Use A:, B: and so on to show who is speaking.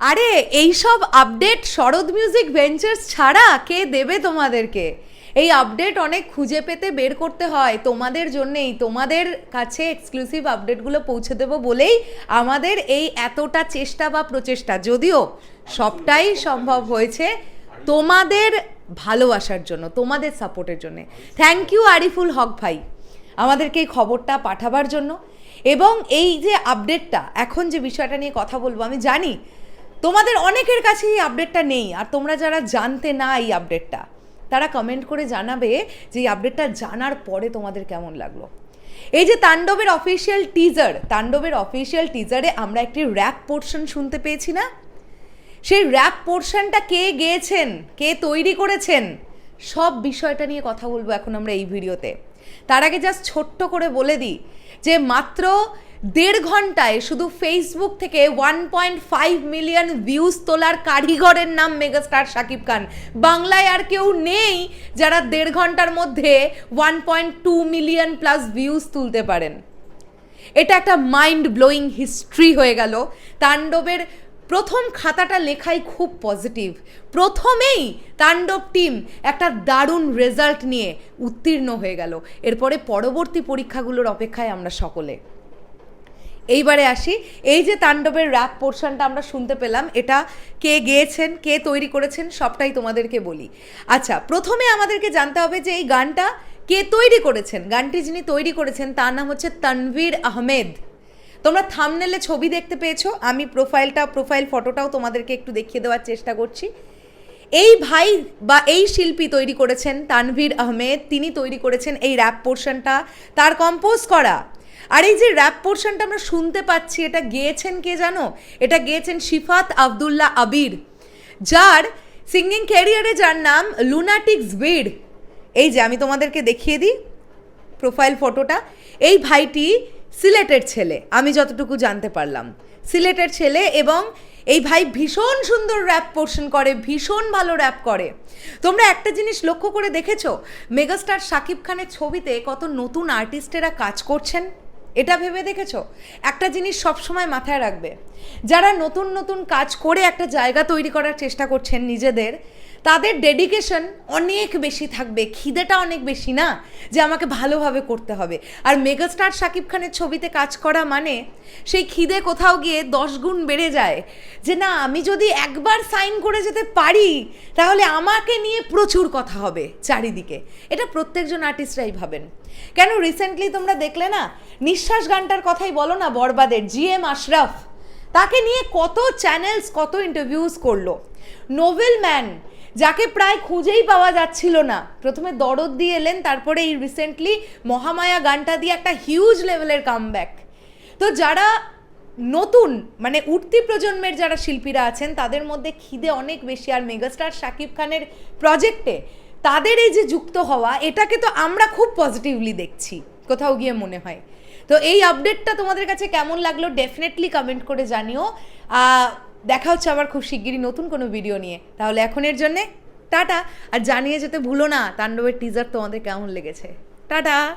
A: আরে, এইসব আপডেট শরৎ music ventures ছাড়া কে দেবে তোমাদেরকে? এই আপডেট অনেক খুঁজে পেতে বের করতে হয়। তোমাদের জন্যেই, তোমাদের কাছে এক্সক্লুসিভ আপডেটগুলো পৌঁছে দেবো বলেই আমাদের এই এতটা চেষ্টা বা প্রচেষ্টা। যদিও সবটাই সম্ভব হয়েছে তোমাদের ভালোবাসার জন্য, তোমাদের সাপোর্টের জন্য। থ্যাংক ইউ আরিফুল হক ভাই, আমাদেরকে এই খবরটা পাঠাবার জন্য। এবং এই যে আপডেটটা এখন যে বিষয়টা নিয়ে কথা বলব, আমি জানি তোমাদের অনেকের কাছে এই আপডেটটা নেই, আর তোমরা যারা জানতে না এই আপডেটটা তারা কমেন্ট করে জানাবে যে এই আপডেটটা জানার পরে তোমাদের কেমন লাগল। এই যে তাণ্ডবের অফিসিয়াল টিজার তাণ্ডবের অফিসিয়াল টিজারে আমরা একটি র্যাপ পোর্শন শুনতে পেয়েছি না? সেই র্যাপ পোর্শনটা কে গেয়েছেন, কে তৈরি করেছেন, সব বিষয়টা নিয়ে কথা বলব এখন আমরা এই ভিডিওতে। তার আগে জাস্ট ছোট্ট করে বলে দিই যে মাত্র দেড় ঘন্টায় শুধু ফেসবুক থেকে one point five million views তোলার কারিগরের নাম মেগাস্টার শাকিব খান। বাংলায় আর কেউ নেই যারা দেড় ঘণ্টার মধ্যে one point two million plus views তুলতে পারেন। এটা একটা মাইন্ড ব্লোয়িং হিস্ট্রি হয়ে গেল। তাণ্ডবের প্রথম খাতাটা লেখাই খুব পজিটিভ প্রথমেই তাণ্ডব টিম একটা দারুণ রেজাল্ট নিয়ে উত্তীর্ণ হয়ে গেল। এরপরে পরবর্তী পরীক্ষাগুলোর অপেক্ষায় আমরা সকলে। এইবারে আসি। এই যে তাণ্ডবের র্যাপ পোর্শনটা আমরা শুনতে পেলাম, এটা কে গেয়েছেন, কে তৈরি করেছেন, সবটাই তোমাদেরকে বলি। আচ্ছা প্রথমে আমাদেরকে জানতে হবে যে এই গানটা কে তৈরি করেছেন? গানটি যিনি তৈরি করেছেন, তার নাম হচ্ছে তানভীর আহমেদ। তোমরা থামনেলে ছবি দেখতে পেয়েছ, আমি প্রোফাইলটা প্রোফাইল ফটোটাও তোমাদেরকে একটু দেখিয়ে দেওয়ার চেষ্টা করছি। এই ভাই বা এই শিল্পী তৈরি করেছেন তানভীর আহমেদ, তিনি তৈরি করেছেন এই র্যাপ পোর্শনটা তার কম্পোজ করা। আর এই যে র্যাপ পোর্শনটা আমরা শুনতে পাচ্ছি, এটা গেয়েছেন কে জানো? এটা গেয়েছেন শিফাত আবদুল্লাহ আবির, যার সিঙ্গিং ক্যারিয়ারে যার নাম লুনাটিক্স বিড এই যে আমি তোমাদেরকে দেখিয়ে দিই প্রোফাইল ফটোটা এই ভাইটি সিলেটের ছেলে, আমি যতটুকু জানতে পারলাম। সিলেটের ছেলে এবং এই ভাই ভীষণ সুন্দর র্যাপ পোর্শন করে, ভীষণ ভালো র্যাপ করে। তোমরা একটা জিনিস লক্ষ্য করে দেখেছ? মেগাস্টার শাকিব খানের ছবিতে কত নতুন আর্টিস্টেরা কাজ করছেন? এটা ভেবে দেখেছ? একটা জিনিস সবসময় মাথায় রাখবে। যারা নতুন নতুন কাজ করে একটা জায়গা তৈরি করার চেষ্টা করছেন নিজেদের, তাদের ডেডিকেশন অনেক বেশি থাকবে। খিদেটা অনেক বেশি না? যে আমাকে ভালোভাবে করতে হবে। আর মেগাস্টার শাকিব খানের ছবিতে কাজ করা মানে সেই খিদে কোথাও গিয়ে দশ গুণ বেড়ে যায়। যে না, আমি যদি একবার সাইন করে যেতে পারি, তাহলে আমাকে নিয়ে প্রচুর কথা হবে চারিদিকে। এটা প্রত্যেকজন আর্টিস্টরাই ভাবেন। কেন রিসেন্টলি তোমরা দেখলে না, নিঃশ্বাস গানটার কথাই বলো না বরবাদের জি এম আশরাফ। তাকে নিয়ে কত চ্যানেলস কত ইন্টারভিউজ করল। নোবেল ম্যান যাকে প্রায় খুঁজেই পাওয়া যাচ্ছিল না। প্রথমে দরদ দিয়ে এলেন, তারপরে এই রিসেন্টলি মহামায়া গানটা দিয়ে একটা হিউজ লেভেলের কামব্যাক তো যারা নতুন মানে উঠতি প্রজন্মের যারা শিল্পীরা আছেন, তাদের মধ্যে খিদে অনেক বেশি। আর মেগাস্টার শাকিব খানের প্রজেক্টে তাদের এই যে যুক্ত হওয়া, এটাকে তো আমরা খুব পজিটিভলি দেখছি, কোথাও গিয়ে মনে হয়। তো এই আপডেটটা তোমাদের কাছে কেমন লাগল ডেফিনেটলি কমেন্ট করে জানিও। দেখা হচ্ছে আবার খুব শিগগিরই নতুন কোনো ভিডিও নিয়ে। তাহলে এখনের জন্যে টাটা। আর জানিয়ে যেতে ভুলো না, তাণ্ডবের টিজার তোমাদের কেমন লেগেছে। টাটা!